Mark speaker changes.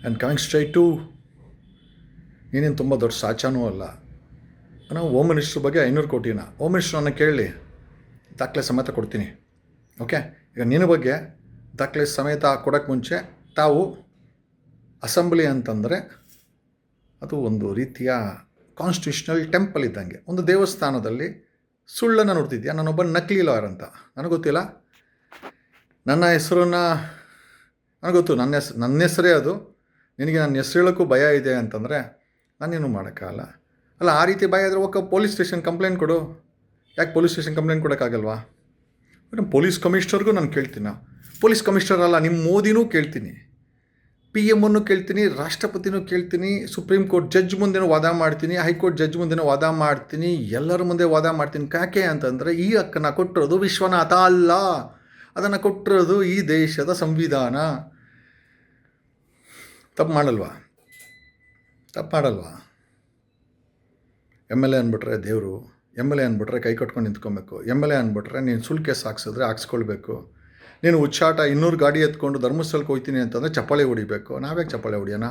Speaker 1: And coming straight to ನೀನೇನು ತುಂಬ ದೊಡ್ಡ ಸಾಚಾನೂ ಅಲ್ಲ. ನಾವು ಓಮ್ ಮಿನಿಸ್ಟ್ರ್ ಬಗ್ಗೆ ಐನೂರು ಕೋಟಿನ ಓಮ್ ಮಿನಿಸ್ಟ್ರನ್ನ ಕೇಳಿ, ದಾಖಲೆ ಸಮೇತ ಕೊಡ್ತೀನಿ. ಓಕೆ ಈಗ ನಿನ್ನ ಬಗ್ಗೆ ದಾಖಲೆ ಸಮೇತ ಕೊಡೋಕ್ಕೆ ಮುಂಚೆ ತಾವು ಅಸೆಂಬ್ಲಿ ಅಂತಂದರೆ ಅದು ಒಂದು ರೀತಿಯ ಕಾನ್ಸ್ಟಿಟ್ಯೂಷನಲ್ ಟೆಂಪಲ್ ಇದ್ದಂಗೆ. ಒಂದು ದೇವಸ್ಥಾನದಲ್ಲಿ ಸುಳ್ಳನ್ನು ನೋಡ್ತಿದ್ಯಾ? ನಾನೊಬ್ಬ ನಕಲಿ ಲಾಯರ್ ಅಂತ. ನನಗೆ ಗೊತ್ತಿಲ್ಲ. ನನ್ನ ಹೆಸರನ್ನು, ನನಗೆ ಗೊತ್ತು, ನನ್ನ ಹೆಸ್, ನನ್ನ ಹೆಸರೇ ಅದು. ನಿನಗೆ ನನ್ನ ಹೆಸರು ಹೇಳೋಕ್ಕೂ ಭಯ ಇದೆ ಅಂತಂದರೆ ನಾನೇನು ಮಾಡೋಕ್ಕಾಗಲ್ಲ. ಅಲ್ಲ, ಆ ರೀತಿ ಭಯ ಆದರೆ ಓಕೆ ಪೊಲೀಸ್ ಸ್ಟೇಷನ್ ಕಂಪ್ಲೇಂಟ್ ಕೊಡು. ಯಾಕೆ ಪೊಲೀಸ್ ಸ್ಟೇಷನ್ ಕಂಪ್ಲೇಂಟ್ ಕೊಡೋಕ್ಕಾಗಲ್ವಾ? ನಮ್ಮ ಪೊಲೀಸ್ ಕಮಿಷನರ್ಗೂ ನಾನು ಕೇಳ್ತೀನಿ ಪೊಲೀಸ್ ಕಮಿಷನರ್ ಅಲ್ಲ ನಿಮ್ಮ ಮೋದಿನೂ ಕೇಳ್ತೀನಿ. ಪಿ ಎಮ್ಮನ್ನು ಕೇಳ್ತೀನಿ, ರಾಷ್ಟ್ರಪತಿನೂ ಕೇಳ್ತೀನಿ, ಸುಪ್ರೀಂ ಕೋರ್ಟ್ ಜಡ್ಜ್ ಮುಂದೆನೂ ವಾದ ಮಾಡ್ತೀನಿ, ಹೈಕೋರ್ಟ್ ಜಡ್ಜ್ ಮುಂದೆನೂ ವಾದ ಮಾಡ್ತೀನಿ, ಎಲ್ಲರ ಮುಂದೆ ವಾದ ಮಾಡ್ತೀನಿ. ಯಾಕೆ ಅಂತಂದರೆ ಈ ಹಕ್ಕನ್ನು ಕೊಟ್ಟಿರೋದು ವಿಶ್ವನಾಥ ಅಲ್ಲ. ಅದನ್ನು ಕೊಟ್ಟಿರೋದು ಈ ದೇಶದ ಸಂವಿಧಾನ. ತಪ್ಪು ಮಾಡಲ್ವಾ? ತಪ್ಪು ಮಾಡಲ್ವಾ? ಎಂ ಎಲ್ ಎ ಅಂದ್ಬಿಟ್ರೆ ದೇವರು, ಎಂ ಎಲ್ ಎ ಅಂದ್ಬಿಟ್ರೆ ಕೈ ಕಟ್ಕೊಂಡು ನಿಂತ್ಕೊಬೇಕು, ಎಂ ಎಲ್ ಎ ಅಂದ್ಬಿಟ್ರೆ ನೀನು ಸುಳ್ಳು ಕೇಸ್ ಹಾಕ್ಸಿದ್ರೆ ಹಾಕ್ಸ್ಕೊಳ್ಬೇಕು. ನೀನು ಹುಚ್ಚಾಟ ಇನ್ನೂರು ಗಾಡಿ ಎತ್ಕೊಂಡು ಧರ್ಮಸ್ಥಳಕ್ಕೆ ಹೋಗ್ತೀನಿ ಅಂತಂದರೆ ಚಪ್ಪಾಳೆ ಹೊಡಿಬೇಕು. ನಾವ್ಯಾಕೆ ಚಪ್ಪಾಳೆ ಹೊಡಿಯೋಣ?